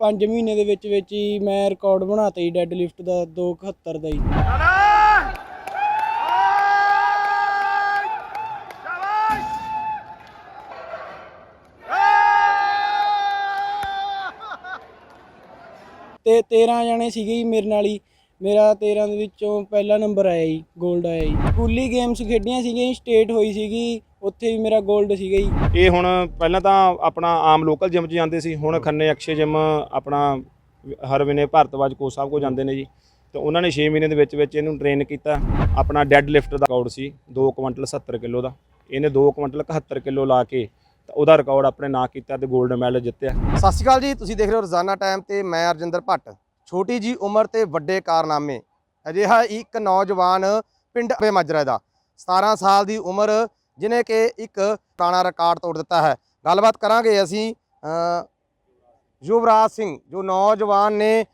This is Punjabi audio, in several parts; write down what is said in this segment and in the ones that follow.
5 ਮਹੀਨੇ ਦੇ ਵਿੱਚ ਵਿੱਚ ਹੀ ਮੈਂ ਰਿਕਾਰਡ ਬਣਾਤਾ ਜੀ ਡੈੱਡ ਲਿਫਟ ਦਾ 271 ਦਾ ਜੀ। ਤੇ 13 ਜਣੇ ਸੀਗੇ ਜੀ ਮੇਰੇ ਨਾਲ ਹੀ। ਮੇਰਾ 13 ਦੇ ਵਿੱਚੋਂ ਪਹਿਲਾ ਨੰਬਰ ਆਇਆ ਜੀ 골ਡ ਆਇਆ ਜੀ। ਸਕੂਲੀ ਗੇਮਸ ਖੇਡੀਆਂ ਸੀਗੀਆਂ ਸਟੇਟ ਹੋਈ ਸੀਗੀ। ਉੱਥੇ ਵੀ ਮੇਰਾ 골ਡ ਸੀਗਾ ਜੀ। ਇਹ ਹੁਣ ਪਹਿਲਾਂ ਤਾਂ ਆਪਣਾ ਆਮ ਲੋਕਲ ਜਿਮ 'ਚ ਜਾਂਦੇ ਸੀ ਹੁਣ ਖੰਨੇ ਅਕਸ਼ੇ ਜਿਮ ਆਪਣਾ ਹਰ ਵਿਨੇ ਭਾਰਤਵਾਜ ਕੋਚ ਸਾਹਿਬ ਕੋ ਜਾਂਦੇ ਨੇ ਜੀ। ਤੇ ਉਹਨਾਂ ਨੇ 6 ਮਹੀਨੇ ਦੇ ਵਿੱਚ ਵਿੱਚ ਇਹਨੂੰ ਟ੍ਰੇਨ ਕੀਤਾ। ਆਪਣਾ ਡੈੱਡ ਲਿਫਟ ਦਾ ਰਿਕਾਰਡ ਸੀ 2 ਕੁਇੰਟਲ 70 ਕਿਲੋ ਦਾ। ਇਹਨੇ 2 ਕੁਇੰਟਲ 71 ਕਿਲੋ ਲਾ ਕੇ ਤਾਂ ਉਹਦਾ ਰਿਕਾਰਡ ਆਪਣੇ ਨਾਂ ਕੀਤਾ ਤੇ 골ਡ ਮੈਡਲ ਜਿੱਤਿਆ। ਸਤਿ ਸ਼੍ਰੀ ਅਕਾਲ ਜੀ ਤੁਸੀਂ ਦੇਖ ਰਹੇ ਹੋ ਰੋਜ਼ਾਨਾ ਟਾਈਮ ਤੇ ਮੈਂ ਅਰਜਿੰਦਰ ਭੱਟ। ਛੋਟੀ ਜੀ ਉਮਰ ਤੇ ਵੱਡੇ ਕਾਰਨਾਮੇ। ਅਜਿਹਾ ਇੱਕ ਨੌਜਵਾਨ ਪਿੰਡ ਮਾਜਰਾ ਦਾ। 17 ਸਾਲ ਦੀ ਉਮਰ ਜਿਨੇ ਕਿ ਇੱਕ ਪੁਰਾਣਾ ਰਿਕਾਰਡ ਤੋੜ ਦਿੱਤਾ ਹੈ। ਗੱਲਬਾਤ ਕਰਾਂਗੇ ਅਸੀਂ ਅ, ਯੁਵਰਾਜ ਸਿੰਘ ਜੋ ਨੌਜਵਾਨ ਨੇ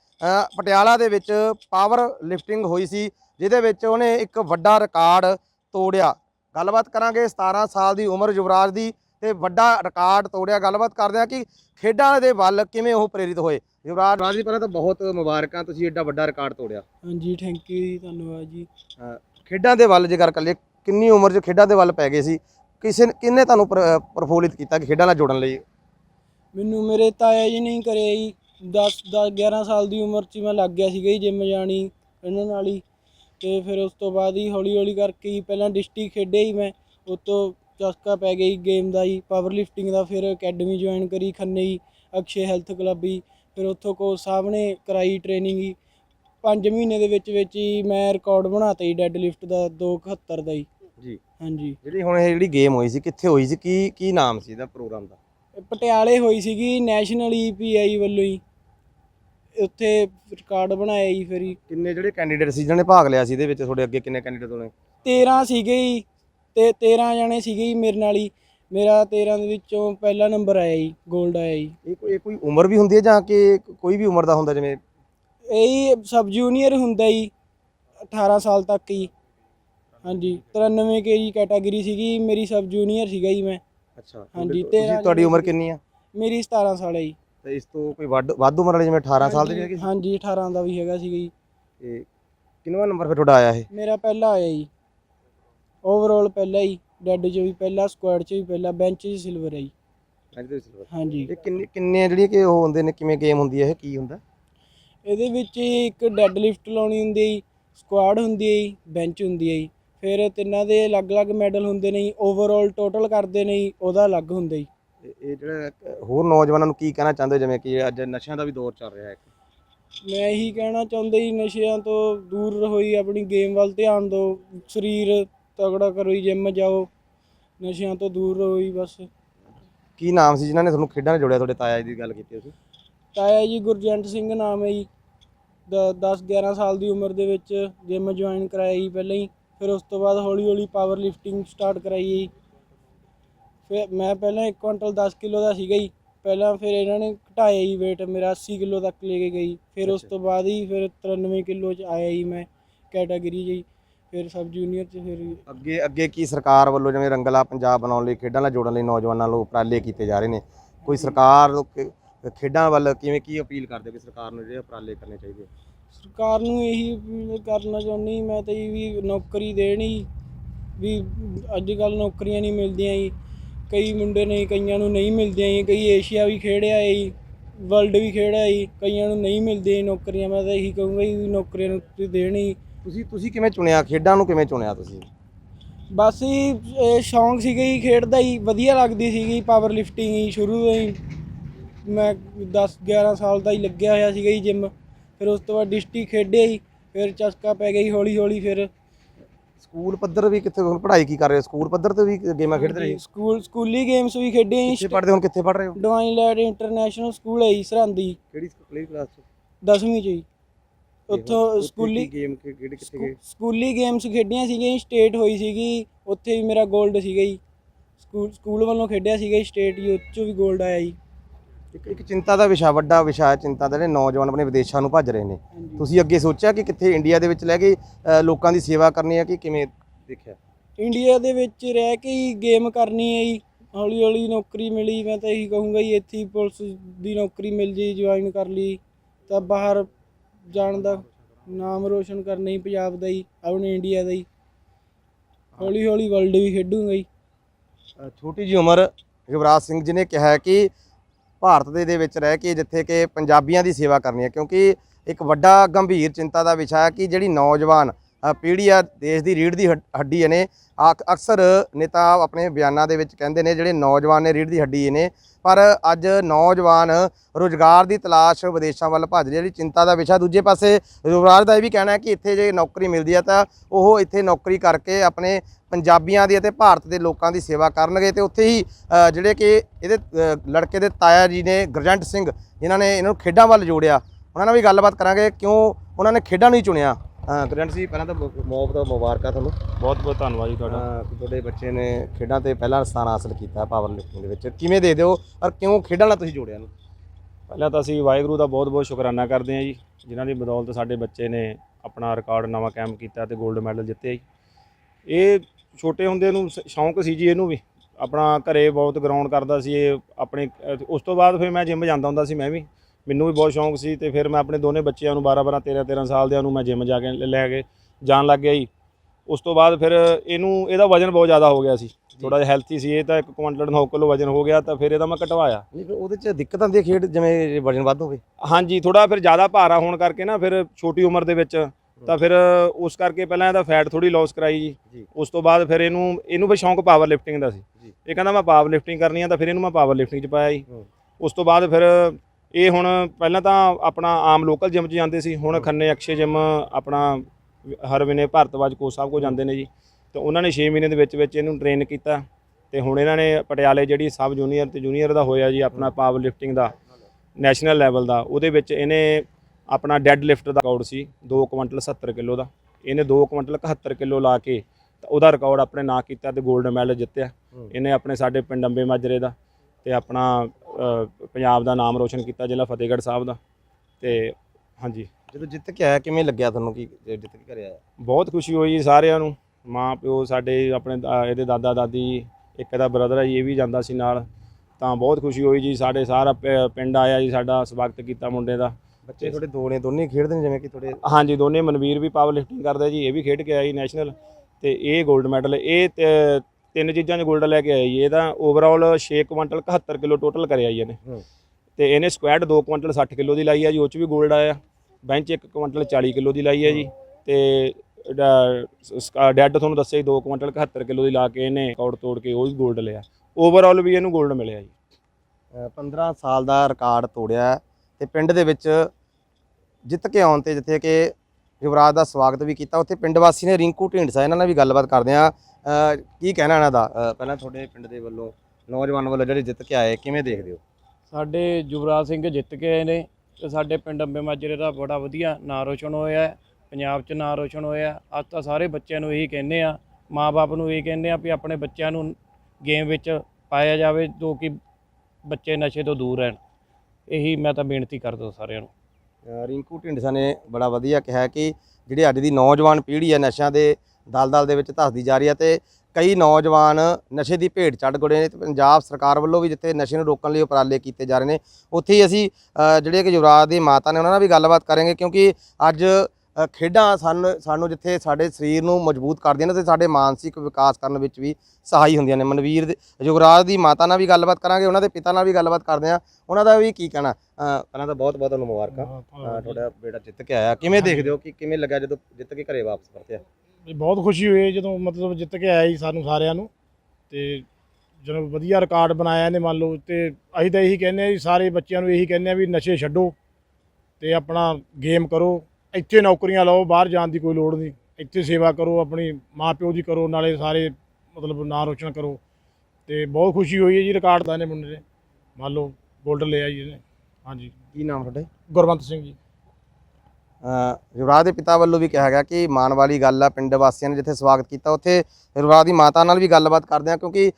ਪਟਿਆਲਾ ਦੇ ਵਿੱਚ ਪਾਵਰ ਲਿਫਟਿੰਗ ਹੋਈ ਸੀ ਜਿਹਦੇ ਵਿੱਚ ਉਹਨੇ ਇੱਕ ਵੱਡਾ ਰਿਕਾਰਡ ਤੋੜਿਆ। ਗੱਲਬਾਤ ਕਰਾਂਗੇ 17 ਸਾਲ ਦੀ ਉਮਰ ਯੁਵਰਾਜ ਦੀ ਤੇ ਵੱਡਾ ਰਿਕਾਰਡ ਤੋੜਿਆ। ਗੱਲਬਾਤ ਕਰਦੇ ਆ ਕਿ ਖੇਡਾਂ ਦੇ ਵੱਲ ਕਿਵੇਂ ਉਹ ਪ੍ਰੇਰਿਤ ਹੋਏ। ਯੁਵਰਾਜ ਰਾਜ ਜੀ ਪਹਿਲਾਂ ਤਾਂ ਬਹੁਤ ਮੁਬਾਰਕਾਂ ਤੁਸੀਂ ਏਡਾ ਵੱਡਾ ਰਿਕਾਰਡ ਤੋੜਿਆ। ਹਾਂਜੀ ਥੈਂਕ ਯੂ ਜੀ ਧੰਨਵਾਦ ਜੀ। ਖੇਡਾਂ ਦੇ ਵੱਲ ਜੇ ਗੱਲ ਕਰੀਏ ਕਿੰਨੀ ਉਮਰ 'ਚ ਖੇਡਾਂ ਦੇ ਵੱਲ ਪੈ ਗਏ ਸੀ? ਕਿਸੇ ਕਿੰਨੇ ਤੁਹਾਨੂੰ ਪ੍ਰ- ਪ੍ਰਫੁੱਲਿਤ ਕੀਤਾ ਕਿ ਖੇਡਾਂ ਨਾਲ ਜੁੜਨ ਲਈ? ਮੈਨੂੰ ਮੇਰੇ ਤਾਇਆ ਜੀ ਨਹੀਂ ਕਰਿਆ ਜੀ। 10 10 11 ਸਾਲ ਦੀ ਉਮਰ 'ਚ ਮੈਂ ਲੱਗ ਗਿਆ ਸੀਗਾ ਜੀ ਜਿੰਮ ਜਾਣੀ, ਇਹਨਾਂ ਨਾਲ ਹੀ। ਤੇ ਫਿਰ ਉਸ ਤੋਂ ਬਾਅਦ ਹੀ ਹੌਲੀ ਹੌਲੀ ਕਰਕੇ ਹੀ ਪਹਿਲਾਂ ਡਿਸਟ੍ਰਿਕਟ ਖੇਡਿਆ ਹੀ ਮੈਂ। ਉਸ ਤੋਂ ਚਸਕਾ ਪੈ ਗਿਆ ਗੇਮ ਦਾ ਹੀ ਪਾਵਰ ਲਿਫਟਿੰਗ ਦਾ ਫਿਰ ਅਕੈਡਮੀ ਜੁਆਇਨ ਕਰੀ ਖੰਨੇ ਹੀ ਅਕਸ਼ੇ ਹੈਲਥ ਕਲੱਬ ਹੀ ਫਿਰ ਉੱਥੋਂ ਕੋਚ ਸਾਹਿਬ ਨੇ ਕਰਾਈ ਟ੍ਰੇਨਿੰਗ ਹੀ 5 ਮਹੀਨੇ ਦੇ ਵਿੱਚ ਵਿੱਚ ਹੀ ਮੈਂ ਰਿਕਾਰਡ ਬਣਾਤਾ ਜੀ ਡੈੱਡ ਲਿਫਟ ਦਾ 271 ਦਾ ਜੀ। ਜੀ। ਹਾਂਜੀ। ਜਿਹੜੀ ਹੁਣ ਇਹ ਜਿਹੜੀ ਗੇਮ ਹੋਈ ਸੀ ਕਿੱਥੇ ਹੋਈ ਸੀ? ਕੀ ਕੀ ਨਾਮ ਸੀ ਇਹਦਾ ਪ੍ਰੋਗਰਾਮ ਦਾ? ਇਹ ਪਟਿਆਲੇ ਹੋਈ ਸੀਗੀ ਨੈਸ਼ਨਲ ਈਪੀਆਈ ਵੱਲੋਂ ਹੀ ਉੱਥੇ ਰਿਕਾਰਡ ਬਣਾਇਆ ਜੀ ਫਿਰ ਹੀ ਕਿੰਨੇ ਜਿਹੜੇ ਕੈਂਡੀਡੇਟ ਸੀ ਜਿਹਨਾਂ ਨੇ ਭਾਗ ਲਿਆ ਸੀ ਇਹਦੇ ਵਿੱਚ? ਤੁਹਾਡੇ ਅੱਗੇ ਕਿੰਨੇ ਕੈਂਡੀਡੇਟ ਹੋਣੇ? 13 ਸੀਗੇ ਜੀ। ਤੇ 13 ਜਣੇ ਸੀਗੇ ਜੀ ਮੇਰੇ ਨਾਲ ਹੀ ਮੇਰਾ 13 ਦੇ ਵਿੱਚੋਂ ਪਹਿਲਾ ਨੰਬਰ ਆਇਆ ਜੀ 골ਡ ਆਇਆ ਜੀ। ਇਹ ਕੋਈ ਇਹ ਕੋਈ ਉਮਰ ਵੀ ਹੁੰਦੀ ਹੈ ਜਾਂ ਕਿ ਕੋਈ ਵੀ ਉਮਰ ਦਾ ਹੁੰਦਾ ਜਿਵੇਂ ਇਹ ਸਬ ਜੂਨੀਅਰ ਹੁੰਦਾ ਜੀ 18 ਸਾਲ ਤੱਕ ਹੀ। ਹਾਂਜੀ 93 ਕੇਜੀ ਕੈਟਾਗਰੀ ਸੀਗੀ ਮੇਰੀ ਸਬ ਜੂਨੀਅਰ ਸੀਗਾ ਜੀ ਮੈਂ। ਅੱਛਾ ਹਾਂਜੀ, ਤੁਸੀਂ- ਤੇਰਾਂ ਤੁਹਾਡੀ ਉਮਰ ਸੀ। ਕਿੰਨੀ ਆ? ਮੇਰੀ 17 ਸਾਲ ਹੈ ਜੀ। ਤੇ ਇਸ ਤੋਂ ਕੋਈ ਵੱਧ ਵੱਧ ਉਮਰ ਵਾਲੇ ਜਿਵੇਂ 18 ਸਾਲ ਦੇ ਹਾਂਜੀ, ਜਿਹੜੇ ਹਾਂਜੀ 18 ਦਾ ਵੀ ਹੈਗਾ ਸੀਗਾ ਜੀ। ਤੇ ਕਿੰਨਵਾਂ ਨੰਬਰ ਫਿਰ ਤੁਹਾਡਾ ਆਇਆ ਇਹ? ਮੇਰਾ ਪਹਿਲਾ ਆਇਆ ਜੀ। ਓਵਰਆਲ ਪਹਿਲਾ ਹੀ ਡੈਡ 'ਚ ਵੀ ਪਹਿਲਾ ਸਕੁਐਡ 'ਚ ਵੀ ਪਹਿਲਾ ਬੈਂਚ 'ਚ ਸਿਲਵਰ ਹੈ ਜੀ। ਹਾਂਜੀ। ਇਹ ਕਿੰਨੇ ਕਿੰਨੇ ਜਿਹੜੀਆਂ ਕਿ ਉਹ ਹੁੰਦੇ ਨੇ ਕਿਵੇਂ ਗੇਮ ਹੁੰਦੀ ਹੈ ਇਹ ਕੀ ਹੁੰਦਾ? ਇਹਦੇ ਵਿੱਚ ਇੱਕ ਡੈੱਡ ਲਿਫਟ ਲਾਉਣੀ ਹੁੰਦੀ ਹੈ ਸਕੁਆਡ ਹੁੰਦੀ ਹੈ ਬੈਂਚ ਹੁੰਦੀ ਹੈ ਫਿਰ ਤਿੰਨਾਂ ਦੇ ਅਲੱਗ-ਅਲੱਗ ਮੈਡਲ ਹੁੰਦੇ ਨੇ ਓਵਰਆਲ ਟੋਟਲ ਕਰਦੇ ਨੇ ਉਹਦਾ ਅਲੱਗ ਹੁੰਦਾ ਜੀ। ਇਹ ਜਿਹੜਾ ਹੋਰ ਨੌਜਵਾਨਾਂ ਨੂੰ ਕੀ ਕਹਿਣਾ ਚਾਹੁੰਦੇ ਜਿਵੇਂ ਕਿ ਅੱਜ ਨਸ਼ਿਆਂ ਦਾ ਵੀ ਦੌਰ ਚੱਲ ਰਿਹਾ ਹੈ ਮੈਂ ਇਹੀ ਕਹਿਣਾ ਚਾਹੁੰਦਾ ਜੀ ਨਸ਼ਿਆਂ ਤੋਂ ਦੂਰ ਰਹੋ ਜੀ ਆਪਣੀ ਗੇਮ ਵੱਲ ਧਿਆਨ ਦਿਓ। ਸਰੀਰ ਤਗੜਾ ਕਰੋ ਜੀ ਜਿਮ ਜਾਓ। ਨਸ਼ਿਆਂ ਤੋਂ ਦੂਰ ਰਹੋ ਜੀ ਬਸ। ਕੀ ਨਾਮ ਸੀ ਜਿਨ੍ਹਾਂ ਨੇ ਤੁਹਾਨੂੰ ਖੇਡਾਂ ਨਾਲ ਜੋੜਿਆ? ਤੁਹਾਡੇ ਤਾਇਆ ਜੀ ਦੀ ਗੱਲ ਕੀਤੀ ਤੁਸੀਂ ਤਾਇਆ ਜੀ ਗੁਰਜੰਟ ਸਿੰਘ ਨਾਮ ਹੈ ਜੀ। 10 11 ਸਾਲ ਦੀ ਉਮਰ ਦੇ ਵਿੱਚ ਜਿਮ ਜੁਆਇਨ ਕਰਾਇਆ ਜੀ ਪਹਿਲਾਂ ਹੀ। ਫਿਰ ਉਸ ਤੋਂ ਬਾਅਦ ਹੌਲੀ ਹੌਲੀ ਪਾਵਰ ਲਿਫਟਿੰਗ ਸਟਾਰਟ ਕਰਾਈ ਜੀ। ਫਿਰ ਮੈਂ ਪਹਿਲਾਂ 1 ਕੁਇੰਟਲ 10 ਕਿਲੋ ਦਾ ਸੀਗਾ ਜੀ। ਪਹਿਲਾਂ ਫਿਰ ਇਹਨਾਂ ਨੇ ਘਟਾਇਆ ਜੀ weight ਮੇਰਾ 80 ਕਿਲੋ ਤੱਕ ਲੈ ਕੇ ਗਈ ਫਿਰ ਉਸ ਤੋਂ ਬਾਅਦ ਹੀ ਫਿਰ 93 ਕਿਲੋ ਚ ਆਇਆ ਜੀ ਮੈਂ ਕੈਟਾਗਰੀ ਜੀ। ਫਿਰ ਸਬ ਜੂਨੀਅਰ ਚ ਫਿਰ ਅੱਗੇ ਅੱਗੇ ਕੀ ਸਰਕਾਰ ਵੱਲੋਂ ਜਿਵੇਂ ਰੰਗਲਾ ਪੰਜਾਬ ਬਣਾਉਣ ਲਈ, ਖੇਡਾਂ ਨਾਲ ਜੋੜਨ ਲਈ ਨੌਜਵਾਨਾਂ ਨੂੰ ਉਪਰਾਲੇ ਕੀਤੇ ਜਾ ਰਹੇ ਨੇ? ਕੋਈ ਸਰਕਾਰ ਖੇਡਾਂ ਵੱਲ ਕਿਵੇਂ ਕੀ ਅਪੀਲ ਕਰਦੇ ਕਿ ਸਰਕਾਰ ਨੂੰ ਜਿਹੜੇ ਉਪਰਾਲੇ ਕਰਨੇ ਚਾਹੀਦੇ? ਸਰਕਾਰ ਨੂੰ ਇਹੀ ਅਪੀਲ ਕਰਨਾ ਚਾਹੁੰਦੀ ਮੈਂ ਤਾਂ ਜੀ ਵੀ ਨੌਕਰੀ ਦੇਣੀ ਵੀ ਅੱਜ ਕੱਲ ਨੌਕਰੀਆਂ ਨਹੀਂ ਮਿਲਦੀਆਂ ਜੀ। ਕਈ ਮੁੰਡੇ ਨੇ ਕਈਆਂ ਨੂੰ ਨਹੀਂ ਮਿਲਦੀਆਂ ਜੀ ਕਈ ਏਸ਼ੀਆ ਵੀ ਖੇਡਿਆ ਜੀ ਵਰਲਡ ਵੀ ਖੇਡਿਆ ਜੀ ਕਈਆਂ ਨੂੰ ਨਹੀਂ ਮਿਲਦੀਆਂ ਨੌਕਰੀਆਂ ਮੈਂ ਤਾਂ ਇਹੀ ਕਹੂੰਗਾ ਜੀ ਵੀ ਨੌਕਰੀਆਂ ਨੂੰ ਤੁਸੀਂ ਦੇਣੀ ਤੁਸੀਂ ਤੁਸੀਂ ਕਿਵੇਂ ਚੁਣਿਆ ਖੇਡਾਂ ਨੂੰ ਕਿਵੇਂ ਚੁਣਿਆ ਤੁਸੀਂ? ਬਸ ਹੀ ਇਹ ਸ਼ੌਂਕ ਸੀਗਾ ਜੀ ਖੇਡਦਾ ਹੀ ਵਧੀਆ ਲੱਗਦੀ ਸੀਗੀ ਪਾਵਰ ਲਿਫਟਿੰਗ ਹੀ ਸ਼ੁਰੂ ਤੋਂ ਹੀ। ਮੈਂ 10 11 ਸਾਲ ਦਾ ਹੀ ਲੱਗਿਆ ਹੋਇਆ ਸੀਗਾ ਜੀ ਜਿਮ ਫਿਰ ਉਸ ਤੋਂ ਬਾਅਦ ਡਿਸਟ੍ਰਿਕਟ ਖੇਡਿਆ ਜੀ ਫਿਰ ਚਸਕਾ ਪੈ ਗਿਆ ਜੀ ਹੌਲੀ ਹੌਲੀ ਫਿਰ। ਸਕੂਲ ਪੱਧਰ ਵੀ ਕਿੱਥੇ ਹੁਣ ਪੜ੍ਹਾਈ ਕੀ ਕਰ ਰਹੇ ਹੋ? ਸਕੂਲ ਪੱਧਰ ਤੇ ਵੀ ਗੇਮਾਂ ਖੇਡਦੇ ਰਹੇ? ਸਕੂਲ ਸਕੂਲੀ ਗੇਮਸ ਵੀ ਖੇਡੀਆਂ ਕਿੱਥੇ ਜੀ ਪੜ੍ਹਦੇ ਹੁਣ ਕਿੱਥੇ ਪੜ੍ਹ ਰਹੇ ਹੋ? ਡਿਵਾਈਨ ਲੈਡ ਇੰਟਰਨੈਸ਼ਨਲ ਸਕੂਲ ਹੈ ਜੀ ਸਰਹੰਦੀ ਕਿਹੜੀ ਕਿਹੜੀ ਕਲਾਸ ਚ? 10ਵੀਂ ਚ ਜੀ। ਉੱਥੋਂ ਸਕੂਲੀ ਗੇਮ ਕਿਹੜੇ ਕਿੱਥੇ ਗਏ? ਸਕੂਲੀ ਗੇਮਸ ਖੇਡੀਆਂ ਸੀਗੀਆਂ ਸਟੇਟ ਹੋਈ ਸੀਗੀ। ਉੱਥੇ ਵੀ ਮੇਰਾ 골ਡ ਸੀਗਾ ਜੀ। ਸਕੂਲ ਸਕੂਲ ਵੱਲੋਂ ਖੇਡਿਆ ਸੀਗਾ ਜੀ ਸਟੇਟ ਜੀ ਉੱਚ ਵੀ 골ਡ ਆਇਆ ਜੀ। ਇੱਕ ਇੱਕ ਚਿੰਤਾ ਦਾ ਵਿਸ਼ਾ ਵੱਡਾ ਵਿਸ਼ਾ ਹੈ ਚਿੰਤਾ ਦਾ ਜਿਹੜੇ ਨੌਜਵਾਨ ਆਪਣੇ ਵਿਦੇਸ਼ਾਂ ਨੂੰ ਭੱਜ ਰਹੇ ਨੇ। ਤੁਸੀਂ ਅੱਗੇ ਸੋਚਿਆ ਕਿ ਕਿੱਥੇ ਇੰਡੀਆ ਦੇ ਵਿੱਚ ਲੈ ਕੇ ਅ, ਲੋਕਾਂ ਦੀ ਸੇਵਾ ਕਰਨੀ ਹੈ ਕਿ ਕਿਵੇਂ ਦੇਖਿਆ? ਇੰਡੀਆ ਦੇ ਵਿੱਚ ਰਹਿ ਕੇ ਹੀ ਗੇਮ ਕਰਨੀ ਹੈ ਜੀ। ਹੌਲੀ ਹੌਲੀ ਨੌਕਰੀ ਮਿਲੀ ਮੈਂ ਤਾਂ ਇਹੀ ਕਹੂੰਗਾ ਜੀ ਇੱਥੇ ਹੀ ਪੁਲਿਸ ਦੀ ਨੌਕਰੀ ਮਿਲ ਜੇ ਜੁਆਇਨ ਕਰ ਲਈ ਤਾਂ ਬਾਹਰ ਜਾਣ ਦਾ ਨਾਮ ਰੋਸ਼ਨ ਕਰਨਾ ਹੀ ਪੰਜਾਬ ਦਾ ਹੀ ਆਪਣੇ ਇੰਡੀਆ ਦਾ ਹੀ। ਹੌਲੀ ਹੌਲੀ ਵਰਲਡ ਵੀ ਖੇਡੂੰਗਾ ਜੀ। ਅ, ਛੋਟੀ ਜੀ ਉਮਰ ਯੁਵਰਾਜ ਸਿੰਘ ਜੀ ਨੇ ਕਿਹਾ ਹੈ ਕਿ ਭਾਰਤ ਦੇ ਦੇ ਵਿੱਚ ਰਹਿ ਕੇ ਜਿੱਥੇ ਕਿ ਪੰਜਾਬੀਆਂ ਦੀ ਸੇਵਾ ਕਰਨੀ ਹੈ, ਕਿਉਂਕਿ ਇੱਕ ਵੱਡਾ ਗੰਭੀਰ ਚਿੰਤਾ ਦਾ ਵਿਸ਼ਾ ਹੈ ਕਿ ਜਿਹੜੀ ਨੌਜਵਾਨ ਪੀੜ੍ਹੀ ਆ, ਦੇਸ਼ ਦੀ ਰੀੜ੍ਹ ਦੀ ਹੱਡ- ਹੱਡੀ ਨੇ ਅਕ- ਅਕਸਰ ਨੇਤਾ ਆਪਣੇ ਬਿਆਨਾਂ ਦੇ ਵਿੱਚ ਕਹਿੰਦੇ ਨੇ, ਜਿਹੜੇ ਨੌਜਵਾਨ ਨੇ ਰੀੜ੍ਹ ਦੀ ਹੱਡੀ ਨੇ ਪਰ ਅੱਜ ਨੌਜਵਾਨ ਰੋਜ਼ਗਾਰ ਦੀ ਤਲਾਸ਼ ਵਿਦੇਸ਼ਾਂ ਵੱਲ ਭੱਜ ਰਿਹਾ ਜਿਹੜੀ ਚਿੰਤਾ ਦਾ ਵਿਸ਼ਾ। ਦੂਜੇ ਪਾਸੇ ਯੁਵਰਾਜ ਦਾ ਇਹ ਵੀ ਕਹਿਣਾ ਹੈ ਕਿ ਇੱਥੇ ਜੇ ਨੌਕਰੀ ਮਿਲਦੀ ਹੈ, ਤਾਂ ਉਹ ਇੱਥੇ ਨੌਕਰੀ ਕਰਕੇ ਆਪਣੇ ਪੰਜਾਬੀਆਂ ਦੀ ਅਤੇ ਭਾਰਤ ਦੇ ਲੋਕਾਂ ਦੀ ਸੇਵਾ ਕਰਨਗੇ। ਤੇ ਉੱਥੇ ਹੀ ਜਿਹੜੇ ਕਿ ਇਹਦੇ ਲੜਕੇ ਦੇ ਤਾਇਆ ਜੀ ਨੇ, ਗੁਰਜੰਟ ਸਿੰਘ, ਜਿਨ੍ਹਾਂ ਨੇ ਇਹਨਾਂ ਨੂੰ ਖੇਡਾਂ ਵੱਲ ਜੋੜਿਆ। ਉਹਨਾਂ ਨਾਲ ਵੀ ਗੱਲਬਾਤ ਕਰਾਂਗੇ, ਕਿਉਂ ਉਹਨਾਂ ਨੇ ਖੇਡਾਂ ਨੂੰ ਹੀ ਚੁਣਿਆ? ਅ, ਗੁਰਜੰਟ ਸਿੰਘ ਪਹਿਲਾਂ ਤਾਂ ਬਹੁਤ ਬਹੁਤ ਮੁਬਾਰਕਾਂ ਤੁਹਾਨੂੰ। ਬਹੁਤ ਬਹੁਤ ਧੰਨਵਾਦ ਜੀ ਤੁਹਾਡਾ। ਕਿ ਤੁਹਾਡੇ ਬੱਚੇ ਨੇ ਖੇਡਾਂ ਤੇ ਪਹਿਲਾ ਸਥਾਨ ਹਾਸਲ ਕੀਤਾ ਪਾਵਰ ਲਿਫਟਿੰਗ ਦੇ ਵਿੱਚ। ਕਿਵੇਂ ਦੇ ਦਿਓ ਔਰ ਕਿਉਂ ਖੇਡਾਂ ਨਾਲ ਤੁਸੀਂ ਜੋੜਿਆ ਇਹਨੂੰ? ਪਹਿਲਾਂ ਤਾਂ ਅਸੀਂ ਵਾਹਿਗੁਰੂ ਦਾ ਬਹੁਤ ਬਹੁਤ ਸ਼ੁਕਰਾਨਾ ਕਰਦੇ ਹਾਂ ਜੀ ਜਿਨ੍ਹਾਂ ਦੀ ਬਦੌਲਤ ਸਾਡੇ ਬੱਚੇ ਨੇ ਆਪਣਾ ਰਿਕਾਰਡ ਨਵਾਂ ਕਾਇਮ ਕੀਤਾ ਤੇ 골ਡ ਮੈਡਲ ਜਿੱਤਿਆ ਜੀ। ਇਹ ਛੋਟੇ ਹੁੰਦੇ ਨੂੰ ਸ- ਸ਼ੌਂਕ ਸੀ ਜੀ ਇਹਨੂੰ ਵੀ। ਆਪਣਾ ਘਰੇ ਬਹੁਤ ਗਰਾਊਂਡ ਕਰਦਾ ਸੀ ਇਹ ਆਪਣੇ ਉਸ ਤੋਂ ਬਾਅਦ ਫਿਰ ਮੈਂ ਜਿਮ ਜਾਂਦਾ ਹੁੰਦਾ ਸੀ ਮੈਂ ਵੀ। ਮੈਨੂੰ ਵੀ ਬਹੁਤ ਸ਼ੌਂਕ ਸੀ ਤੇ ਫਿਰ ਮੈਂ ਆਪਣੇ ਦੋਨੇ ਬੱਚਿਆਂ ਨੂੰ 12 12 13 13 ਸਾਲ ਦਿਆਂ ਨੂੰ ਮੈਂ ਜਿਮ ਜਾ ਕੇ ਲੈ- ਕੇ ਜਾਣ ਲੱਗ ਗਿਆ ਜੀ। ਉਸ ਤੋਂ ਬਾਅਦ ਫਿਰ ਇਹਨੂੰ ਇਹਦਾ ਵਜਨ ਬਹੁਤ ਜ਼ਿਆਦਾ ਹੋ ਗਿਆ ਸੀ। ਥੋੜਾ ਜਿਹਾ ਹੈਲਥੀ ਸੀ ਇਹ ਤਾਂ 1 ਕੁਇੰਟਲ 9 ਕਿਲੋ ਵਜਨ ਹੋ ਗਿਆ ਤਾਂ ਫਿਰ ਇਹਦਾ ਮੈਂ ਘਟਵਾਇਆ ਨਹੀਂ ਫਿਰ ਉਹਦੇ ਚ ਦਿੱਕਤ ਆਉਂਦੀ ਹੈ ਖੇਡ ਜਿਵੇਂ ਵਜਨ ਵੱਧ ਹੋਵੇ? ਹਾਂਜੀ ਥੋੜਾ ਫਿਰ ਜ਼ਿਆਦਾ ਭਾਰਾ ਹੋਣ ਕਰਕੇ ਨਾ ਫਿਰ ਛੋਟੀ ਉਮਰ ਦੇ ਵਿੱਚ ਤਾਂ ਫਿਰ ਉਸ ਕਰਕੇ ਪਹਿਲਾਂ ਇਹਦਾ ਫੈਟ ਥੋੜੀ ਲਾਸ ਕਰਾਈ ਜੀ। ਉਸ ਤੋਂ ਬਾਅਦ ਫਿਰ ਇਹਨੂੰ ਇਹਨੂੰ ਫਿਰ ਸ਼ੌਂਕ ਪਾਵਰ ਲਿਫਟਿੰਗ ਦਾ ਸੀ। ਇਹ ਕਹਿੰਦਾ ਮੈਂ ਪਾਵਰ ਲਿਫਟਿੰਗ ਕਰਨੀ ਆ ਤਾਂ ਫਿਰ ਇਹਨੂੰ ਮੈਂ ਪਾਵਰ ਲਿਫਟਿੰਗ 'ਚ ਪਾਇਆ ਜੀ। ਉਸ ਤੋਂ ਬਾਅਦ ਫਿਰ ਇਹ ਹੁਣ ਪਹਿਲਾਂ ਤਾਂ ਆਪਣਾ ਆਮ ਲੋਕਲ ਜਿਮ 'ਚ ਜਾਂਦੇ ਸੀ ਹੁਣ ਖੰਨੇ ਅਕਸ਼ੇ ਜਿਮ ਆਪਣਾ ਹਰ ਮਹੀਨੇ ਭਾਰਤਵਾਜ ਕੋਚ ਸਾਹਿਬ ਕੋਲ ਜਾਂਦੇ ਨੇ ਜੀ। ਤੇ ਉਹਨਾਂ ਨੇ 6 ਮਹੀਨੇ ਦੇ ਵਿੱਚ ਵਿੱਚ ਇਹਨੂੰ ਟ੍ਰੇਨ ਕੀਤਾ ਤੇ ਹੁਣ ਇਹਨਾਂ ਨੇ ਪਟਿਆਲੇ ਜਿਹੜੀ ਸਬ ਜੂਨੀਅਰ ਤੇ ਜੂਨੀਅਰ ਦਾ ਹੋਇਆ ਜੀ ਆਪਣਾ ਪਾਵਰ ਲਿਫਟਿੰਗ ਦਾ ਨੈਸ਼ਨਲ ਲੈਵਲ ਦਾ ਉਹਦੇ ਵਿੱਚ ਇਹਨੇ ਆਪਣਾ ਡੈੱਡ ਲਿਫਟ ਦਾ ਰਿਕਾਰਡ ਸੀ 2 ਕੁਇੰਟਲ 70 ਕਿਲੋ ਦਾ। ਇਹਨੇ 2 ਕੁਇੰਟਲ 71 ਕਿਲੋ ਲਾ ਕੇ ਤਾਂ ਉਹਦਾ ਰਿਕਾਰਡ ਆਪਣੇ ਨਾਂ ਕੀਤਾ ਤੇ 골ਡ ਮੈਡਲ ਜਿੱਤਿਆ। ਇਹਨੇ ਆਪਣੇ ਸਾਡੇ ਪਿੰਡ ਅੰਬੇ ਮਾਜਰੇ ਦਾ ਤੇ ਆਪਣਾ ਪੰਜਾਬ ਦਾ ਨਾਮ ਰੋਸ਼ਨ ਕੀਤਾ ਜ਼ਿਲ੍ਹਾ ਫਤਿਹਗੜ੍ਹ ਸਾਹਿਬ ਦਾ। ਤੇ ਹਾਂਜੀ। ਜਦੋਂ ਜਿੱਤ ਕੇ ਆਇਆ ਕਿਵੇਂ ਲੱਗਿਆ ਤੁਹਾਨੂੰ ਕਿ ਜਿੱਤ ਕੇ ਘਰੇ ਆਇਆ? ਬਹੁਤ ਖੁਸ਼ੀ ਹੋਈ ਜੀ ਸਾਰਿਆਂ ਨੂੰ। ਮਾਂ ਪਿਓ ਸਾਡੇ ਆਪਣੇ ਦਾ- ਇਹਦੇ ਦਾਦਾ ਦਾਦੀ ਇੱਕ ਦਾ ਬ੍ਰਦਰ ਹੈ ਜੀ ਇਹ ਵੀ ਜਾਂਦਾ ਸੀ ਨਾਲ। ਤਾਂ ਬਹੁਤ ਖੁਸ਼ੀ ਹੋਈ ਜੀ ਸਾਡੇ ਸਾਰਾ ਪ- ਪਿੰਡ ਆਇਆ ਜੀ ਸਾਡਾ ਸਵਾਗਤ ਕੀਤਾ ਮੁੰਡੇ ਦਾ। ਬੱਚੇ ਤੁਹਾਡੇ ਦੋ ਨੇ ਦੋਨੇ ਖੇਡਦੇ ਨੇ ਜਿਵੇਂ ਕਿ ਤੁਹਾਡੇ ਹਾਂਜੀ ਦੋਨੇ ਮਨਵੀਰ ਵੀ ਪਾਵਰ ਲਿਫਟਿੰਗ ਕਰਦਾ ਜੀ ਇਹ ਵੀ ਖੇਡ ਕੇ ਆਇਆ ਜੀ ਨੈਸ਼ਨਲ ਤੇ ਇਹ 골ਡ ਮੈਡਲ ਇਹ ਤੇ- ਤਿੰਨ ਚੀਜ਼ਾਂ 'ਚ ਗੋਲਡ ਲੈ ਕੇ ਆਇਆ ਜੀ। ਇਹਦਾ ਓਵਰਆਲ 6 ਕੁਇੰਟਲ 71 ਕਿਲੋ ਟੋਟਲ ਕਰਿਆ ਜੀ ਇਹਨੇ। ਤੇ ਇਹਨੇ ਸਕੁਐਡ 2 ਕੁਇੰਟਲ 60 ਕਿਲੋ ਦੀ ਲਾਈ ਆ ਜੀ ਉਹ 'ਚ ਵੀ ਗੋਲਡ ਆਇਆ। ਬੈਂਚ 1 ਕੁਇੰਟਲ 40 ਕਿਲੋ ਦੀ ਲਾਈ ਆ ਜੀ। ਤੇ ਡੈੱਡ ਤੁਹਾਨੂੰ ਦੱਸਿਆ ਜੀ 2 ਕੁਇੰਟਲ 71 ਕਿਲੋ ਦੀ ਲਾ ਕੇ ਇਹਨੇ ਰਿਕਾਰਡ ਤੋੜ ਕੇ ਉਹ ਵੀ ਗੋਲਡ ਲਿਆ। ਓਵਰਆਲ ਵੀ ਇਹਨੂੰ ਗੋਲਡ ਮਿਲਿਆ ਜੀ। 15 ਸਾਲ ਦਾ ਰਿਕਾਰਡ ਤੋੜਿਆ ਤੇ ਪਿੰਡ ਦੇ ਵਿੱਚ ਜਿੱਤ ਕੇ ਆਉਣ ਤੇ ਜਿੱਥੇ ਕਿ ਯੁਵਰਾਜ ਦਾ ਸਵਾਗਤ ਵੀ ਕੀਤਾ। ਉੱਥੇ ਪਿੰਡ ਵਾਸੀ ਨੇ ਰਿੰਕੂ ਢੀਂਡਸਾ ਇਹਨਾਂ ਨਾਲ ਵੀ ਗੱਲਬਾਤ ਕਰਦੇ ਆ ਕੀ ਕਹਿਣਾ ਇਹਨਾਂ ਦਾ? ਅ, ਪਹਿਲਾਂ ਤੁਹਾਡੇ ਪਿੰਡ ਦੇ ਵੱਲੋਂ ਨੌਜਵਾਨ ਵੱਲੋਂ ਜਿਹੜੇ ਜਿੱਤ ਕੇ ਆਏ ਕਿਵੇਂ ਦੇਖਦੇ ਹੋ? ਸਾਡੇ ਯੁਵਰਾਜ ਸਿੰਘ ਜਿੱਤ ਕੇ ਆਏ ਨੇ ਤੇ ਸਾਡੇ ਪਿੰਡ ਅੰਬੇ ਮਾਜਰੇ ਦਾ ਬੜਾ ਵਧੀਆ ਨਾਂ ਰੋਸ਼ਨ ਹੋਇਆ ਹੈ। ਪੰਜਾਬ 'ਚ ਨਾਂ ਰੋਸ਼ਨ ਹੋਇਆ ਅੱਜ ਤਾਂ ਸਾਰੇ ਬੱਚਿਆਂ ਨੂੰ ਇਹੀ ਕਹਿੰਦੇ ਆ ਮਾਪੇ ਨੂੰ ਇਹੀ ਕਹਿੰਦੇ ਆ ਵੀ ਆਪਣੇ ਬੱਚਿਆਂ ਨੂੰ ਗੇਮ ਵਿੱਚ ਪਾਇਆ ਜਾਵੇ ਜੋ ਕਿ ਬੱਚੇ ਨਸ਼ੇ ਤੋਂ ਦੂਰ ਰਹਿਣ। ਇਹੀ ਮੈਂ ਤਾਂ ਬੇਨਤੀ ਕਰਦਾ ਸਾਰਿਆਂ ਨੂੰ। ਰਿੰਕੂ ਢੀਂਡਸਾ ਨੇ ਬੜਾ ਵਧੀਆ ਕਿਹਾ ਕਿ ਜਿਹੜੀ ਅੱਜ ਦੀ ਨੌਜਵਾਨ ਪੀੜ੍ਹੀ ਹੈ ਨਸ਼ਿਆਂ ਦੇ ਦਲਦਲ ਦੇ ਵਿੱਚ ਧੱਸਦੀ ਜਾ ਰਹੀ ਹੈ ਤੇ ਕਈ ਨੌਜਵਾਨ ਨਸ਼ੇ ਦੀ ਭੇਟ ਚੜ੍ਹ ਗਏ ਨੇ ਤੇ ਪੰਜਾਬ ਸਰਕਾਰ ਵੱਲੋਂ ਵੀ ਜਿੱਥੇ ਨਸ਼ੇ ਨੂੰ ਰੋਕਣ ਲਈ ਉਪਰਾਲੇ ਕੀਤੇ ਜਾ ਰਹੇ ਨੇ, ਉੱਥੇ ਹੀ ਅਸੀਂ ਜਿਹੜੇ ਕਿ ਯੁਵਰਾਜ ਦੀ ਮਾਤਾ ਨੇ ਉਹਨਾਂ ਨਾਲ ਵੀ ਗੱਲਬਾਤ ਕਰਾਂਗੇ ਕਿਉਂਕਿ ਅੱਜ ਖੇਡਾਂ ਸਾਨੂੰ ਸਾਨੂੰ ਜਿੱਥੇ ਸਾਡੇ ਸਰੀਰ ਨੂੰ ਮਜ਼ਬੂਤ ਕਰਦੀਆਂ ਨੇ ਤੇ ਸਾਡੇ ਮਾਨਸਿਕ ਵਿਕਾਸ ਕਰਨ ਵਿੱਚ ਵੀ ਸਹਾਈ ਹੁੰਦੀਆਂ ਨੇ। ਮਨਵੀਰ ਦੇ ਯੁਵਰਾਜ ਦੀ ਮਾਤਾ ਨਾਲ ਵੀ ਗੱਲਬਾਤ ਕਰਾਂਗੇ ਉਹਨਾਂ ਦੇ ਪਿਤਾ ਨਾਲ ਵੀ ਗੱਲਬਾਤ ਕਰਦੇ ਆ ਉਹਨਾਂ ਦਾ ਵੀ ਕੀ ਕਹਿਣਾ? ਪਹਿਲਾਂ ਤਾਂ ਬਹੁਤ ਬਹੁਤ ਤੁਹਾਨੂੰ ਮੁਬਾਰਕਾਂ ਤੁਹਾਡਾ ਬੇਟਾ ਜਿੱਤ ਕੇ ਆਇਆ। ਕਿਵੇਂ ਦੇਖਦੇ ਹੋ ਕਿ ਕਿਵੇਂ ਲੱਗਾ ਜਦੋਂ ਜਿੱਤ ਕੇ ਘਰੇ ਵਾਪਸ ਪਰਤਿਆ? ਬਹੁਤ ਖੁਸ਼ੀ ਹੋਈ ਜਦੋਂ ਮਤਲਬ ਜਿੱਤ ਕੇ ਆਇਆ ਜੀ ਸਾਨੂੰ ਸਾਰਿਆਂ ਨੂੰ। ਤੇ ਜਦੋਂ ਵਧੀਆ ਰਿਕਾਰਡ ਬਣਾਇਆ ਇਹਨੇ ਮੰਨ ਲਓ ਤੇ ਅਸੀਂ ਤਾਂ ਇਹੀ ਕਹਿੰਦੇ ਆ ਜੀ ਸਾਰੇ ਬੱਚਿਆਂ ਨੂੰ ਇਹੀ ਕਹਿੰਦੇ ਆ ਵੀ ਨਸ਼ੇ ਛੱਡੋ ਤੇ ਆਪਣਾ ਗੇਮ ਕਰੋ। ਇੱਥੇ ਨੌਕਰੀਆਂ ਲਓ ਬਾਹਰ ਜਾਣ ਦੀ ਕੋਈ ਲੋੜ ਨਹੀਂ। ਇੱਥੇ ਸੇਵਾ ਕਰੋ ਆਪਣੀ ਮਾਂ ਪਿਓ ਦੀ ਕਰੋ ਨਾਲੇ ਸਾਰੇ ਮਤਲਬ ਨਾਂ ਰੋਸ਼ਨ ਕਰੋ। ਤੇ ਬਹੁਤ ਖੁਸ਼ੀ ਹੋਈ ਹੈ ਜੀ ਰਿਕਾਰਡ ਦਾ ਇਹਨੇ ਮੁੰਡੇ ਨੇ ਮੰਨ ਲਓ 골ਡ ਲਿਆ ਜੀ ਇਹਨੇ। ਹਾਂਜੀ। ਕੀ ਨਾਮ ਤੁਹਾਡਾ ਗੁਰਵੰਤ ਸਿੰਘ ਜੀ। ਯੁਵਰਾਜ ਦੇ ਪਿਤਾ ਵੱਲੋਂ ਵੀ ਕਿਹਾ ਗਿਆ ਕਿ ਮਾਣ ਵਾਲੀ ਗੱਲ ਆ ਪਿੰਡ ਵਾਸੀਆਂ ਨੇ ਜਿੱਥੇ ਸਵਾਗਤ ਕੀਤਾ ਉੱਥੇ ਯੁਵਰਾਜ ਦੀ ਮਾਤਾ ਨਾਲ ਵੀ ਗੱਲਬਾਤ ਕਰਦੇ ਆ ਕਿਉਂਕਿ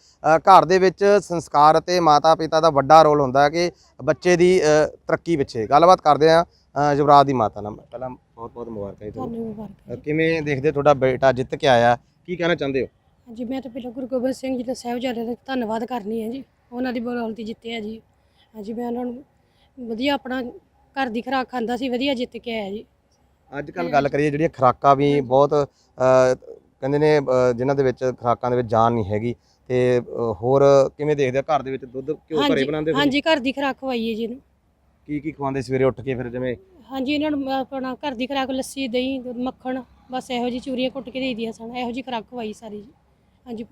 ਘਰ ਦੇ ਵਿੱਚ ਸੰਸਕਾਰ ਅਤੇ ਮਾਤਾ ਪਿਤਾ ਦਾ ਵੱਡਾ ਰੋਲ ਹੁੰਦਾ ਹੈ ਕਿ ਬੱਚੇ ਦੀ ਤਰੱਕੀ ਪਿੱਛੇ। ਗੱਲਬਾਤ ਕਰਦੇ ਆ ਅ, ਯੁਵਰਾਜ ਦੀ ਮਾਤਾ ਨਾਲ। ਪਹਿਲਾਂ ਬਹੁਤ ਬਹੁਤ ਮੁਬਾਰਕਾਂ ਜੀ ਤੁਹਾਨੂੰ ਮੁਬਾਰਕ ਅ, ਕਿਵੇਂ ਦੇਖਦੇ ਹੋ ਤੁਹਾਡਾ ਬੇਟਾ ਜਿੱਤ ਕੇ ਆਇਆ? ਕੀ ਕਹਿਣਾ ਚਾਹੁੰਦੇ ਹੋ? ਹਾਂਜੀ ਮੈਂ ਤਾਂ ਪਹਿਲਾਂ ਗੁਰੂ ਗੋਬਿੰਦ ਸਿੰਘ ਜੀ ਦਾ ਸਾਹਿਬਜ਼ਾਦੇ ਦਾ ਧੰਨਵਾਦ ਕਰਨੀ ਹੈ ਜੀ। ਉਹਨਾਂ ਦੀ ਬਦੌਲਤ ਹੀ ਜਿੱਤੇ ਆ ਜੀ। ਹਾਂਜੀ ਮੈਂ ਉਹਨਾਂ ਨੂੰ ਵਧੀਆ ਆਪਣਾ ਘਰ ਦੀ ਖੁਰਾਕ ਖਾਂਦਾ ਸੀ ਵਧੀਆ ਜਿੱਤ ਕੇ ਆਇਆ ਜੀ। ਅੱਜ ਕੱਲ ਗੱਲ ਕਰੀਏ ਜਿਹੜੀਆਂ ਖੁਰਾਕਾਂ ਵੀ ਬਹੁਤ ਅ, ਕਹਿੰਦੇ ਨੇ ਅ, ਜਿਨ੍ਹਾਂ ਦੇ ਵਿੱਚ ਖੁਰਾਕਾਂ ਦੇ ਵਿੱਚ ਜਾਨ ਨਹੀਂ ਹੈਗੀ। ਤੇ ਅ, ਹੋਰ ਕਿਵੇਂ ਦੇਖਦੇ ਆ ਘਰ ਦੇ ਵਿੱਚ ਦੁੱਧ ਘਿਓ ਘਰੇ ਹਾਂਜੀ ਬਣਾਉਂਦੇ ਹੋ ਹਾਂਜੀ ਘਰ ਦੀ ਖੁਰਾਕ ਖਵਾਈ ਹੈ ਜੀ ਇਹਨੂੰ। ਕੀ ਕੀ ਖਵਾਉਂਦੇ ਸਵੇਰੇ ਉੱਠ ਕੇ ਫਿਰ ਜਿਵੇਂ ਹਾਂਜੀ ਇਹਨਾਂ ਨੂੰ ਆਪਣਾ ਘਰ ਦੀ ਖੁਰਾਕ ਲੱਸੀ ਦਹੀਂ ਮੱਖਣ ਬਸ ਇਹੋ ਜੀ ਚੂਰੀਆਂ ਕੁੱਟ ਕੇ ਦੇ ਦੀਆਂ ਸਨ। ਇਹੋ ਜੀ ਖੁਰਾਕ ਖਵਾਈ ਸਾਰੀ ਜੀ। ਹਾਂਜੀ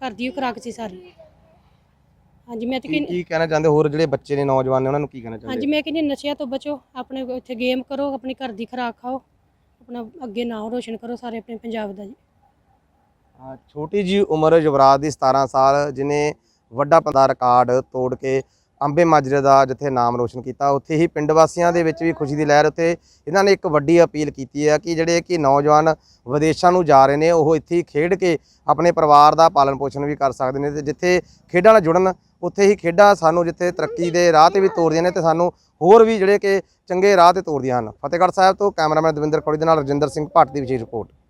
ਘਰ ਦੀ ਖੁਰਾਕ ਸੀ ਸਾਰੀ। ਹਾਂਜੀ ਮੈਂ ਤਾਂ ਕੀ ਕੀ ਕਹਿਣਾ ਚਾਹੁੰਦੇ ਹੋਰ ਜਿਹੜੇ ਬੱਚੇ ਨੇ ਨੌਜਵਾਨ ਨੇ ਉਹਨਾਂ ਨੂੰ ਕੀ ਕਹਿਣਾ ਹਾਂਜੀ ਚਾਹੁੰਦੇ ਮੈਂ ਕਹਿੰਦੀ ਨਸ਼ਿਆਂ ਤੋਂ ਬਚੋ ਆਪਣੇ ਇੱਥੇ ਗੇਮ ਕਰੋ ਆਪਣੀ ਘਰ ਦੀ ਖੁਰਾਕ ਖਾਓ ਆਪਣਾ ਅੱਗੇ ਨਾਮ ਰੋਸ਼ਨ ਕਰੋ ਸਾਰੇ ਆਪਣੇ ਪੰਜਾਬ ਦਾ ਜੀ। ਹਾਂ, ਛੋਟੀ ਜੀ ਉਮਰ ਯੁਵਰਾਜ ਦੀ 17 ਸਾਲ ਜਿਨੇ ਵੱਡਾ ਪੰਦਾ ਰਿਕਾਰਡ ਤੋੜ ਕੇ ਅੰਬੇ ਮਾਜਰੇ ਦਾ ਜਿੱਥੇ ਨਾਮ ਰੋਸ਼ਨ ਕੀਤਾ, ਉੱਥੇ ਹੀ ਪਿੰਡ ਵਾਸੀਆਂ ਦੇ ਵਿੱਚ ਵੀ ਖੁਸ਼ੀ ਦੀ ਲਹਿਰ ਉੱਥੇ ਇਹਨਾਂ ਨੇ ਇੱਕ ਵੱਡੀ ਅਪੀਲ ਕੀਤੀ ਹੈ ਕਿ ਜਿਹੜੇ ਕਿ ਨੌਜਵਾਨ ਵਿਦੇਸ਼ਾਂ ਨੂੰ ਜਾ ਰਹੇ ਨੇ, ਉਹ ਇੱਥੇ ਹੀ ਖੇਡ ਕੇ ਆਪਣੇ ਪਰਿਵਾਰ ਦਾ ਪਾਲਣ ਪੋਸ਼ਣ ਵੀ ਕਰ ਸਕਦੇ ਨੇ ਤੇ ਜਿੱਥੇ ਖੇਡਾਂ ਨਾਲ ਜੁੜਨ, ਉੱਥੇ ਹੀ ਖੇਡਾਂ ਸਾਨੂੰ ਜਿੱਥੇ ਤਰੱਕੀ ਦੇ ਰਾਹ ਤੇ ਵੀ ਤੋਰਦੀਆਂ ਨੇ ਤੇ ਸਾਨੂੰ ਹੋਰ ਵੀ ਜਿਹੜੇ ਕਿ ਚੰਗੇ ਰਾਹ ਤੇ ਤੋਰਦੀਆਂ ਹਨ। ਫਤਿਹਗੜ੍ਹ ਸਾਹਿਬ ਤੋਂ ਕੈਮਰਾਮੈਨ ਦਵਿੰਦਰ ਖੋੜੀ ਦੇ ਨਾਲ ਰਜਿੰਦਰ ਸਿੰਘ ਭੱਟ ਦੀ ਵਿਸ਼ੇਸ਼ ਰਿਪੋਰਟ।